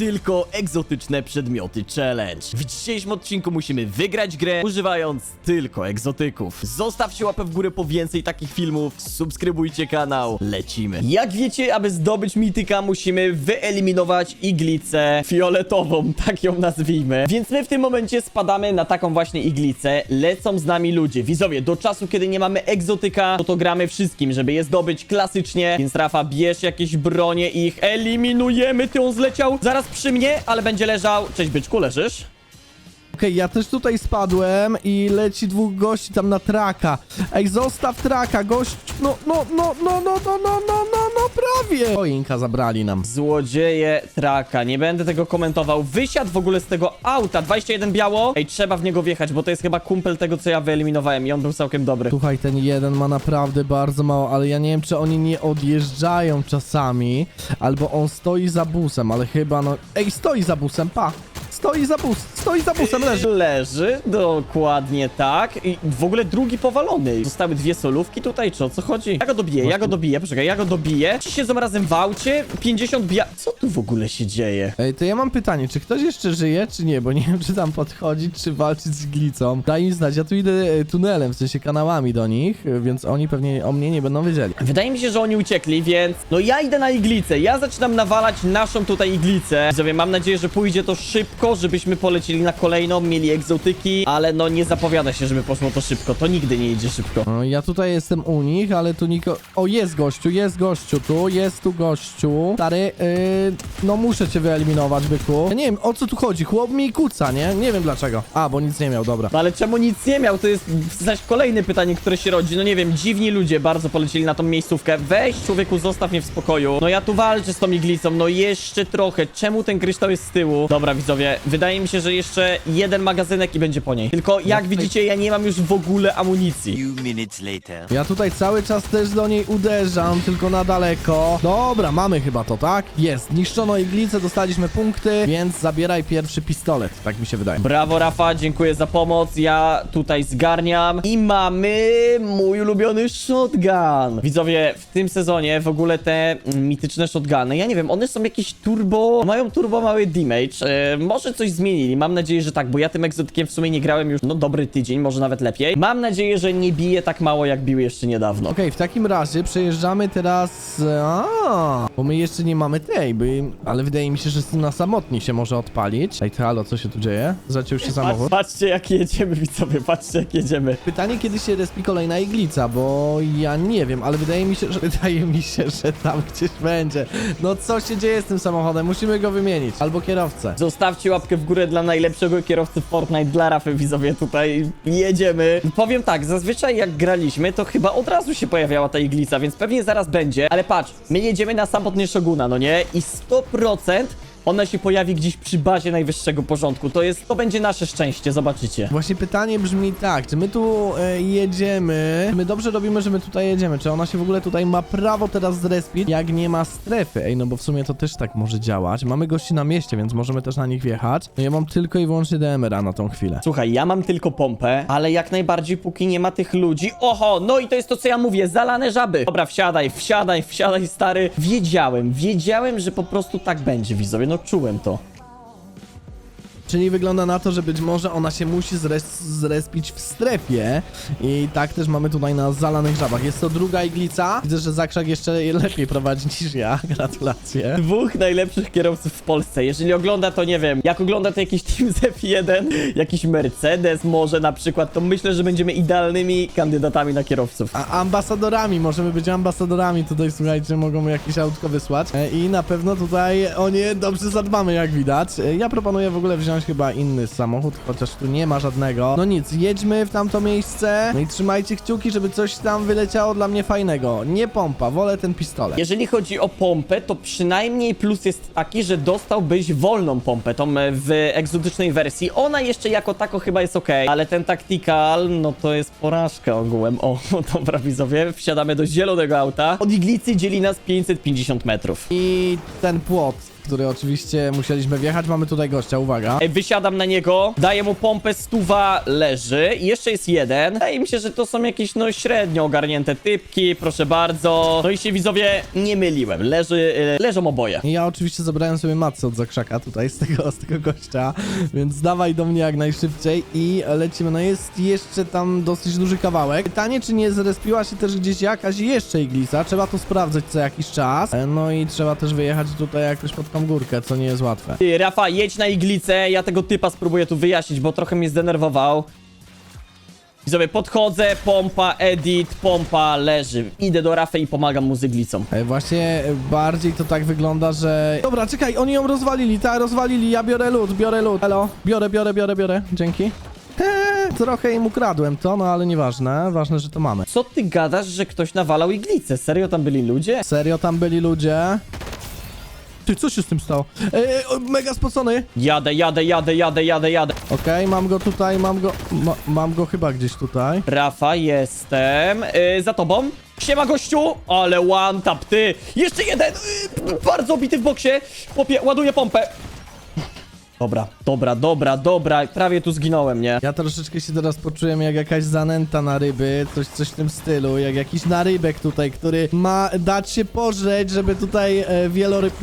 tylko egzotyczne przedmioty challenge. W dzisiejszym odcinku musimy wygrać grę używając tylko egzotyków. Zostawcie łapę w górę po więcej takich filmów, subskrybujcie kanał, lecimy. Jak wiecie, aby zdobyć mityka musimy wyeliminować iglicę fioletową, tak ją nazwijmy. Więc my w tym momencie spadamy na taką właśnie iglicę, lecą z nami ludzie. Widzowie, do czasu kiedy nie mamy egzotyka, no to gramy wszystkim, żeby je zdobyć klasycznie. Więc Rafa, bierz jakieś bronie i ich eliminujemy. Ty on zleciał zaraz przy mnie, ale będzie leżał. Cześć byczku, leżysz? Okej, ja też tutaj spadłem i leci dwóch gości tam na traka. Ej, zostaw traka, gość. No, no, no, no, no, no, no, no, no, no, prawie. Choinka zabrali nam. Złodzieje traka. Nie będę tego komentował. Wysiadł w ogóle z tego auta. 21 biało. Ej, trzeba w niego wjechać, bo to jest chyba kumpel tego, co ja wyeliminowałem i on był całkiem dobry. Słuchaj, ten jeden ma naprawdę bardzo mało, ale ja nie wiem, czy oni nie odjeżdżają czasami, albo on stoi za busem, ale chyba no... Ej, stoi za busem, pa! Stoi za bus, stoi za busem, leży. Leży, dokładnie tak. I w ogóle drugi powalony. Zostały dwie solówki tutaj, czy o co chodzi? Ja go dobiję, ja go dobiję, poczekaj, ja go dobiję. Ci siedzą razem w aucie, 50 bia... Co tu w ogóle się dzieje? Ej, to ja mam pytanie, czy ktoś jeszcze żyje, czy nie, bo nie wiem, czy tam podchodzić, czy walczyć z glicą. Daj mi znać, ja tu idę e, tunelem, w sensie kanałami do nich, e, więc oni pewnie o mnie nie będą wiedzieli. Wydaje mi się, że oni uciekli, więc no ja idę na iglicę. Ja zaczynam nawalać naszą tutaj iglicę. Widzowie, mam nadzieję, że pójdzie to szybko, żebyśmy polecili na kolejną, mieli egzotyki, ale no nie zapowiada się, żeby poszło to szybko. To nigdy nie idzie szybko. No, ja tutaj jestem u nich, ale tu niko... O, jest gościu, jest gościu tu, jest tu gościu. Stary, yy, no muszę cię wyeliminować, byku. Ja nie wiem, o co tu chodzi, chłop mi kuca, nie? Nie wiem dlaczego. A, bo nic nie miał, dobra. No ale czemu nic nie miał? To jest zaś kolejne pytanie, które się rodzi. No nie wiem, dziwni ludzie bardzo polecili na tą miejscówkę. Weź człowieku, zostaw mnie w spokoju. No ja tu walczę z tą iglicą, no jeszcze trochę. Czemu ten kryształ jest z tyłu? Dobra, widzowie, wydaje mi się, że jeszcze jeden magazynek i będzie po niej. Tylko jak widzicie, ja nie mam już w ogóle amunicji. few minutes later. Ja tutaj cały czas też do niej uderzam, tylko na daleko. Dobra, mamy chyba to, tak? Jest, niszczono iglicę, dostaliśmy punkty, więc zabieraj pierwszy pistolet, tak mi się wydaje. Brawo, Rafa, dziękuję za pomoc. Ja tutaj zgarniam. I mamy mój ulubiony shotgun. Widzowie, w tym sezonie w ogóle te mm, mityczne shotguny, ja nie wiem, one są jakieś turbo, mają turbo mały damage. E, może coś zmienili, mam nadzieję, że tak, bo ja tym egzotykiem w sumie nie grałem już, no dobry tydzień, może nawet lepiej. Mam nadzieję, że nie bije tak mało, jak bił jeszcze niedawno. Okej, w takim razie przejeżdżamy teraz... A, bo my jeszcze nie mamy tej, by... ale wydaje mi się, że na samotni się może odpalić. Ej, halo, co się tu dzieje? Zaciął się samochód. Patrzcie, jak jedziemy, widzowie, patrzcie, jak jedziemy. Pytanie, kiedy się respi kolejna iglica, bo ja nie wiem, ale wydaje mi się, że wydaje mi się, że tam gdzieś będzie. No co się dzieje z tym samochodem? Musimy go wymienić. Albo kierowcę. Zostawcie łapkę w górę dla najlepszego kierowcy Fortnite, dla Rafy widzowie tutaj. Jedziemy. Powiem tak, zazwyczaj jak graliśmy, to chyba od razu się pojawiała ta iglica, więc pewnie zaraz będzie. Ale patrz, my jedziemy na samotnie Shoguna, no nie? I 100% ona się pojawi gdzieś przy bazie najwyższego porządku. To jest, to będzie nasze szczęście, zobaczycie. Właśnie pytanie brzmi tak, czy my tu e, jedziemy, czy my dobrze robimy, że my tutaj jedziemy, czy ona się w ogóle tutaj ma prawo teraz zrespić, jak nie ma strefy, ej, no bo w sumie to też tak może działać, mamy gości na mieście, więc możemy też na nich wjechać, no ja mam tylko i wyłącznie DMR-a na tą chwilę. Słuchaj, ja mam tylko pompę, ale jak najbardziej póki nie ma tych ludzi. Oho, no i to jest to, co ja mówię, zalane żaby. Dobra, wsiadaj, wsiadaj, wsiadaj, stary. Wiedziałem, wiedziałem, że po prostu tak będzie, widzowie, no odczułem to. Czyli wygląda na to, że być może ona się musi zres zrespić w strefie i tak też mamy tutaj na zalanych żabach. Jest to druga iglica, widzę, że Zakrzak jeszcze lepiej prowadzi niż ja, gratulacje. Dwóch najlepszych kierowców w Polsce. Jeżeli ogląda, to nie wiem. Jak ogląda to jakiś Team Z1, jakiś Mercedes może na przykład, to myślę, że będziemy idealnymi kandydatami na kierowców. A ambasadorami, możemy być ambasadorami, tutaj słuchajcie, mogą jakieś autko wysłać e, i na pewno tutaj o nie dobrze zadbamy, jak widać. E, Ja proponuję w ogóle wziąć chyba inny samochód, chociaż tu nie ma żadnego. No nic, jedźmy w tamto miejsce, no i trzymajcie kciuki, żeby coś tam wyleciało dla mnie fajnego. Nie pompa, wolę ten pistolet. Jeżeli chodzi o pompę, to przynajmniej plus jest taki, że dostałbyś wolną pompę, tą e, w egzotycznej wersji. Ona jeszcze jako tako chyba jest ok, ale ten tactical, no to jest porażka ogółem. O, dobra widzowie, wsiadamy do zielonego auta. Od iglicy dzieli nas 550 metrów. I ten płot. Który oczywiście musieliśmy wjechać. Mamy tutaj gościa, uwaga. Ej, Wysiadam na niego, daję mu pompę, stuwa leży i jeszcze jest jeden. Wydaje mi się, że to są jakieś no średnio ogarnięte typki, proszę bardzo. No i się widzowie nie myliłem, leży, e, leżą oboje. I Ja oczywiście zabrałem sobie matce od zakrzaka tutaj z tego, z tego gościa, więc dawaj do mnie jak najszybciej i lecimy. No jest jeszcze tam dosyć duży kawałek. Pytanie, czy nie zrespiła się też gdzieś jakaś jeszcze iglisa? Trzeba to sprawdzać co jakiś czas. E, No i trzeba też wyjechać tutaj jakoś pod tą górkę, co nie jest łatwe. Ty, Rafa, jedź na iglicę, ja tego typa spróbuję tu wyjaśnić, bo trochę mnie zdenerwował. Widzowie, podchodzę, pompa, edit, pompa, leży. Idę do Rafy i pomagam mu z iglicą. E, Właśnie bardziej to tak wygląda, że... Dobra, czekaj, oni ją rozwalili, tak, rozwalili, ja biorę lód, biorę lód. Elo, biorę, biorę, biorę, biorę, dzięki. Eee, trochę im ukradłem to, no ale nieważne, ważne, że to mamy. Co ty gadasz, że ktoś nawalał iglicę? Serio tam byli ludzie? Serio, tam byli ludzie. Ty, co się z tym stało? Eee, o, mega spocony. Jadę, jadę, jadę, jadę, jadę, jadę. Okej, mam go tutaj, mam go... Ma, mam go chyba gdzieś tutaj. Rafa, jestem. Yy, za tobą. Siema, gościu! Ale one tap, ty! Jeszcze jeden! Yy, bardzo bity w boksie. Popie, ładuję pompę. Dobra, dobra, dobra, dobra. Prawie tu zginąłem, nie? Ja troszeczkę się teraz poczułem jak jakaś zanęta na ryby, coś, coś w tym stylu, jak jakiś narybek tutaj, który ma dać się pożreć, żeby tutaj e, wieloryb...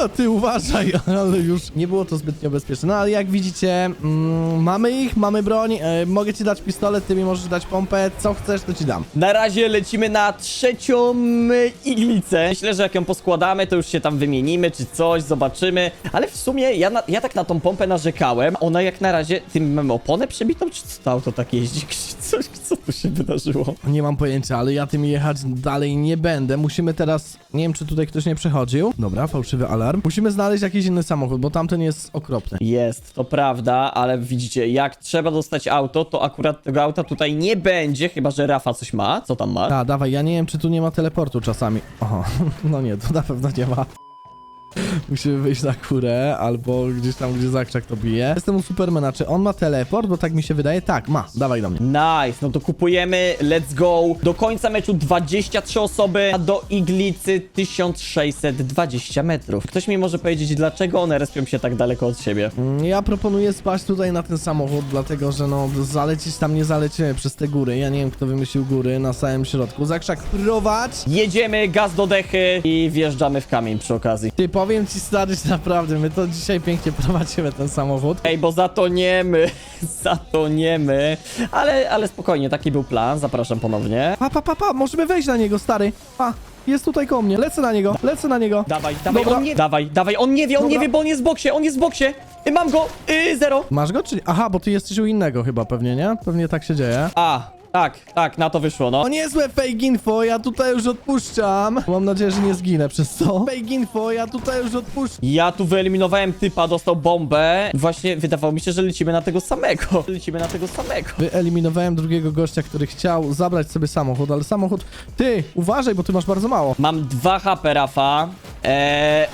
O, ty uważaj, ale już nie było to zbytnio bezpieczne. No ale jak widzicie, mm, mamy ich, mamy broń, e, mogę ci dać pistolet, ty mi możesz dać pompę, co chcesz, to ci dam. Na razie lecimy na trzecią y, iglicę. Myślę, że jak ją poskładamy, to już się tam wymienimy, czy coś, zobaczymy. Ale w sumie ja, na, ja tak na tą pompę narzekałem. Ona jak na razie, tym mamy oponę przebitą, czy co to auto tak jeździ? Coś, co tu się wydarzyło? Nie mam pojęcia, ale ja tym jechać dalej nie będę. Musimy teraz. Nie wiem, czy tutaj ktoś nie przechodził. Dobra, fałszywy alarm. Musimy znaleźć jakiś inny samochód, bo tamten jest okropny. Jest, to prawda, ale widzicie, jak trzeba dostać auto, to akurat tego auta tutaj nie będzie, chyba że Rafa coś ma. Co tam ma? A, dawaj, ja nie wiem, czy tu nie ma teleportu czasami. Oho, no nie, tu na pewno nie ma. Musimy wyjść na górę, albo gdzieś tam, gdzie zakrzak to bije. Jestem u Supermana, czy on ma teleport? Bo tak mi się wydaje. Tak, ma, dawaj do mnie. Nice, no to kupujemy, let's go. Do końca meczu 23 osoby, a do iglicy 1620 metrów. Ktoś mi może powiedzieć, dlaczego one respią się tak daleko od siebie? Mm, Ja proponuję spać tutaj na ten samochód, dlatego że no, zalecieć tam nie zalecimy przez te góry. Ja nie wiem, kto wymyślił góry na samym środku. Zakrzak, prowadź! Jedziemy, gaz do dechy i wjeżdżamy w kamień przy okazji. Ty, powiem ci stary, że naprawdę, my to dzisiaj pięknie prowadzimy ten samochód. Ej, bo zatoniemy, zatoniemy. Ale, ale spokojnie, taki był plan, zapraszam ponownie. Pa, pa, pa, pa, możemy wejść na niego, stary. Pa, jest tutaj koło mnie. Lecę na niego, lecę na niego. Dawaj, dawaj, Dobra. on nie... Dawaj, dawaj, on nie wie, on nie Dobra. wie, bo on jest w boksie, on jest w boksie. Y, Mam go, y, zero. Masz go, czy nie? Aha, bo ty jesteś u innego chyba pewnie, nie? Pewnie tak się dzieje. A, tak, tak, na to wyszło, no. O niezłe fake info, ja tutaj już odpuszczam. Mam nadzieję, że nie zginę przez to. Fake info, ja tutaj już odpuszczam. Ja tu wyeliminowałem typa, dostał bombę. Właśnie wydawało mi się, że lecimy na tego samego. Lecimy na tego samego. Wyeliminowałem drugiego gościa, który chciał zabrać sobie samochód, ale samochód... Ty, uważaj, bo ty masz bardzo mało. Mam dwa HP, Rafa. Eee,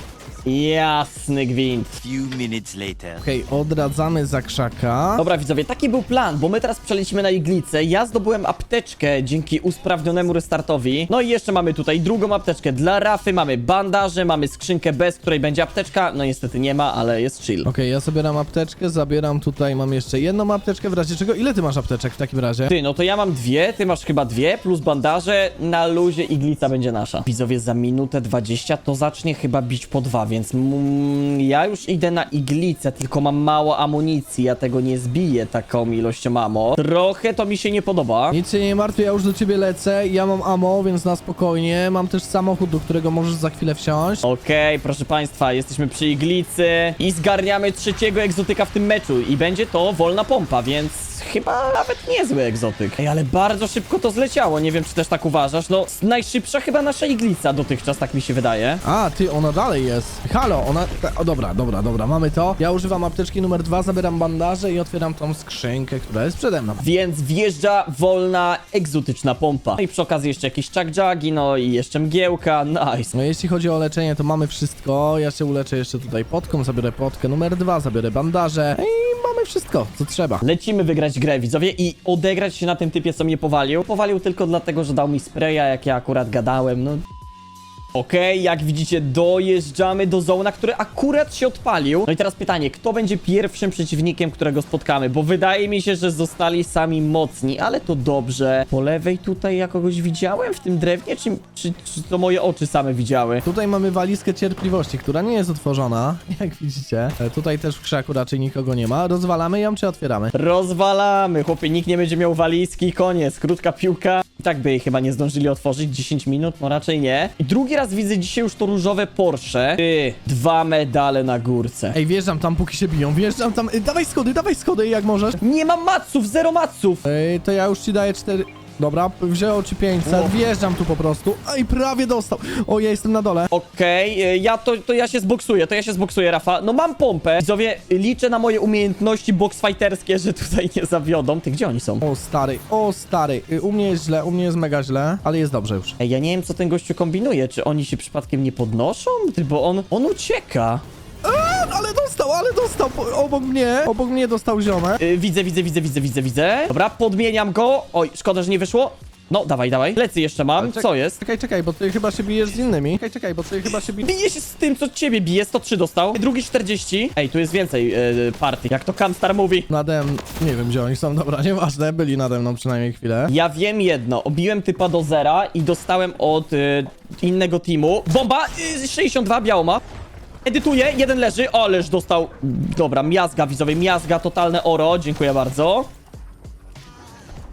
jasny gwint. Few minutes later. Okej, odradzamy za krzaka. Dobra, widzowie, taki był plan, bo my teraz przelecimy na iglicę. Ja zdobyłem apteczkę dzięki usprawnionemu restartowi. No i jeszcze mamy tutaj drugą apteczkę dla Rafy, mamy bandaże, mamy skrzynkę bez której będzie apteczka. No niestety nie ma, ale jest chill. Okej, ja zabieram apteczkę, zabieram tutaj, mam jeszcze jedną apteczkę, w razie czego. Ile ty masz apteczek w takim razie? Ty, no to ja mam dwie, ty masz chyba dwie, plus bandaże, na luzie iglica będzie nasza. Widzowie, za minutę 20 to zacznie chyba bić po dwa, więc mm, ja już idę na iglicę, tylko mam mało amunicji, ja tego nie zbiję taką ilością mamo. Trochę to mi się nie podoba. Nic się nie martw, ja już do ciebie lecę, ja mam ammo, więc na spokojnie. Mam też samochód, do którego możesz za chwilę wsiąść. Okej, proszę państwa, jesteśmy przy iglicy i zgarniamy trzeciego egzotyka w tym meczu i będzie to wolna pompa, więc chyba nawet niezły egzotyk. Ej, ale bardzo szybko to zleciało, nie wiem czy też tak uważasz, no najszybsza chyba nasza iglica dotychczas, tak mi się wydaje. A, ty, ona dalej jest. Halo, ona... O, dobra, dobra, dobra, mamy to. Ja używam apteczki numer dwa, zabieram bandaże i otwieram tą skrzynkę, która jest przede mną. Więc wjeżdża wolna, egzotyczna pompa. No i przy okazji jeszcze jakieś czakjagi, no i jeszcze mgiełka, nice. No jeśli chodzi o leczenie, to mamy wszystko. Ja się uleczę jeszcze tutaj potką, zabiorę potkę numer dwa, zabiorę bandaże i mamy wszystko, co trzeba. Lecimy wygrać grę, widzowie, i odegrać się na tym typie, co mnie powalił. Powalił tylko dlatego, że dał mi spraya, jak ja akurat gadałem, no... Okej, jak widzicie, dojeżdżamy do zona, który akurat się odpalił. No i teraz pytanie, kto będzie pierwszym przeciwnikiem, którego spotkamy? Bo wydaje mi się, że zostali sami mocni, ale to dobrze. Po lewej tutaj ja kogoś widziałem w tym drewnie, czy, czy, czy to moje oczy same widziały? Tutaj mamy walizkę cierpliwości, która nie jest otworzona, jak widzicie. E, Tutaj też w krzaku raczej nikogo nie ma. Rozwalamy ją czy otwieramy? Rozwalamy, chłopie, nikt nie będzie miał walizki, koniec, krótka piłka. I tak by jej chyba nie zdążyli otworzyć, 10 minut, no raczej nie. I drugi raz widzę dzisiaj już to różowe Porsche. Ty, dwa medale na górce. Ej, wjeżdżam tam, póki się biją, wjeżdżam tam. Ej, dawaj schody, dawaj schody, jak możesz. Nie mam maców, zero maców. Ej, to ja już ci daję cztery... Dobra, wzięło ci 500, Wow. wjeżdżam tu po prostu. Ej, prawie dostał. O, ja jestem na dole. Okej, y, ja to, to ja się zboksuję, to ja się zboksuję, Rafa. No mam pompę. Widzowie, liczę na moje umiejętności boxfighterskie, że tutaj nie zawiodą. Ty, gdzie oni są? O, stary, o, stary. Y, U mnie jest źle, u mnie jest mega źle, ale jest dobrze już. Ej, ja nie wiem, co ten gościu kombinuje. Czy oni się przypadkiem nie podnoszą? Ty, bo on, on ucieka. Ale dostał, ale dostał. Po- Obok mnie, obok mnie dostał ziomek. Y, widzę, widzę, widzę, widzę, widzę, widzę. Dobra, podmieniam go. Oj, szkoda, że nie wyszło. No, dawaj, dawaj. Lecy jeszcze mam. Co jest? Czekaj, czekaj, bo ty chyba się bijesz z innymi. Czekaj, czekaj, bo ty chyba się bijesz... Bije się z tym, co ciebie bije. 103 dostał. Drugi 40. Ej, tu jest więcej yy, partii. Jak to Kamstar mówi. Nade mną, nie wiem gdzie oni są, dobra, nieważne, byli nade mną przynajmniej chwilę. Ja wiem jedno. Obiłem typa do zera i dostałem od y, innego teamu. Bomba! Y, 62, biało ma. Edytuję, jeden leży. O, ależ dostał. Dobra, miazga widzowie, miazga, totalne oro. Dziękuję bardzo.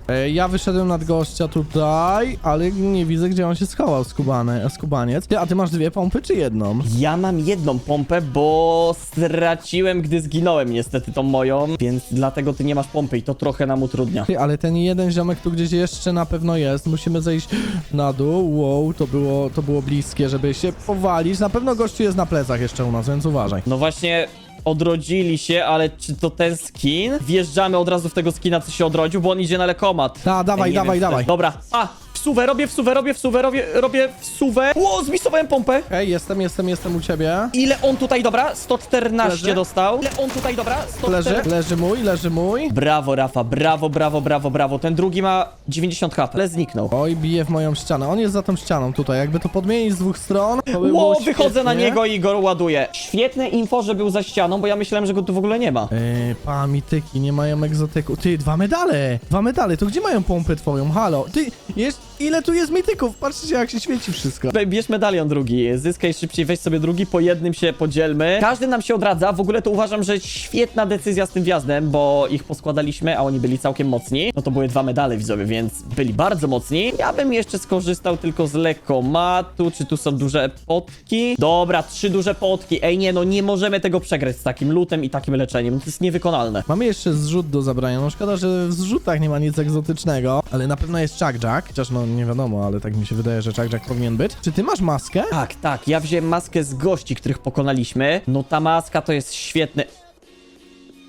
E, ja wyszedłem nad gościa tutaj, ale nie widzę gdzie on się schował, skubany, skubaniec. Ty, a ty masz dwie pompy czy jedną? Ja mam jedną pompę, bo straciłem, gdy zginąłem niestety tą moją, więc dlatego ty nie masz pompy i to trochę nam utrudnia. Ty, ale ten jeden ziomek tu gdzieś jeszcze na pewno jest. Musimy zejść na dół. Wow, to było, to było bliskie, żeby się powalić. Na pewno gościu jest na plecach jeszcze u nas, więc uważaj. No właśnie odrodzili się, ale czy to ten skin? Wjeżdżamy od razu w tego skina, co się odrodził, bo on idzie na lekomat. Ta, dawaj, dawaj, dawaj. Dobra, a, wsuwę, robię wsuwę, robię wsuwę, robię, robię wsuwę. Ło, zmisowałem pompę. Ej, jestem, jestem, jestem u ciebie. Ile on tutaj, dobra? 114 Leży. dostał. Ile on tutaj, dobra? 114. Leży, leży mój, leży mój. Brawo, Rafa, brawo, brawo, brawo, brawo. Ten drugi ma 90 HP, ale zniknął. Oj, bije w moją ścianę. On jest za tą ścianą tutaj. Jakby to podmienić z dwóch stron, to by Ło, było wychodzę na świetnie. niego i go ładuję. Świetne info, że był za ścianą, bo ja myślałem, że go tu w ogóle nie ma. Eee, pa, mityki, nie mają egzotyku. Ty, dwa medale! Dwa medale, to gdzie mają pompę twoją? Halo, ty, jest, ile tu jest mityków? Patrzcie jak się świeci wszystko. Ej, Bierz medalion drugi, zyskaj szybciej, weź sobie drugi, po jednym się podzielmy. Każdy nam się odradza, w ogóle to uważam, że świetna decyzja z tym wjazdem, bo ich poskładaliśmy, a oni byli całkiem mocni. No to były dwa medale widzowie, więc byli bardzo mocni. Ja bym jeszcze skorzystał tylko z lekomatu, czy tu są duże potki? Dobra, trzy duże potki. Ej nie, no nie możemy tego przegrać z takim lutem i takim leczeniem, to jest niewykonalne. Mamy jeszcze zrzut do zabrania. No szkoda, że w zrzutach nie ma nic egzotycznego, ale na pewno jest Chuck Jack. Chociaż no nie wiadomo, ale tak mi się wydaje, że Chuck Jack powinien być. Czy ty masz maskę? Tak, tak, ja wziąłem maskę z gości, których pokonaliśmy. No ta maska to jest świetny...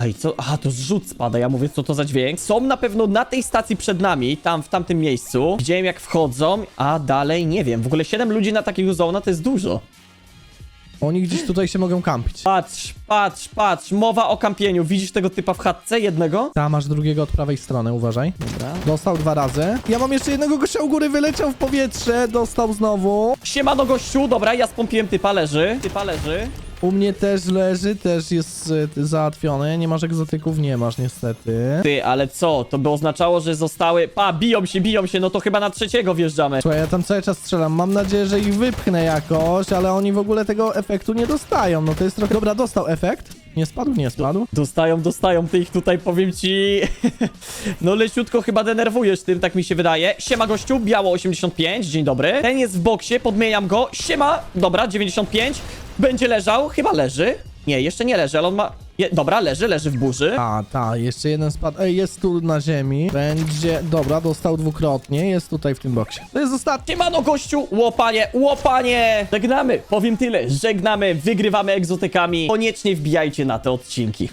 Ej, co? Aha, to zrzut spada, ja mówię, co to za dźwięk. Są na pewno na tej stacji przed nami, tam, w tamtym miejscu. Widziałem jak wchodzą, a dalej nie wiem. W ogóle 7 ludzi na takiego zona to jest dużo. Oni gdzieś tutaj się mogą kampić. Patrz, patrz, patrz, mowa o kampieniu. Widzisz tego typa w chatce, jednego? Ta, masz drugiego od prawej strony, uważaj. Dobra. Dostał dwa razy. Ja mam jeszcze jednego gościa u góry, wyleciał w powietrze, dostał znowu. Siemano gościu, dobra, ja spompiłem typa, leży. Typa leży. U mnie też leży, też jest e, załatwiony. Nie masz egzotyków? Nie masz niestety. Ty, ale co? To by oznaczało, że zostały... Pa, biją się, biją się, no to chyba na trzeciego wjeżdżamy. Słuchaj, ja tam cały czas strzelam. Mam nadzieję, że ich wypchnę jakoś, ale oni w ogóle tego efektu nie dostają. No to jest trochę... Dobra, dostał efekt. Nie spadł? Nie spadł. Dostają, dostają, ty ich tutaj powiem ci. no leciutko chyba denerwujesz tym, tak mi się wydaje. Siema gościu, biało 85, dzień dobry. Ten jest w boksie, podmieniam go. Siema, dobra, 95. Będzie leżał, chyba leży. Nie, jeszcze nie leży, ale on ma... Je, dobra, leży, leży w burzy. A, ta, jeszcze jeden spadł. Ej, jest tu na ziemi. Będzie... Dobra, dostał dwukrotnie. Jest tutaj w tym boksie. To jest ostatni. Siemano gościu, łopanie, łopanie! Żegnamy, powiem tyle, żegnamy, wygrywamy egzotykami. Koniecznie wbijajcie na te odcinki.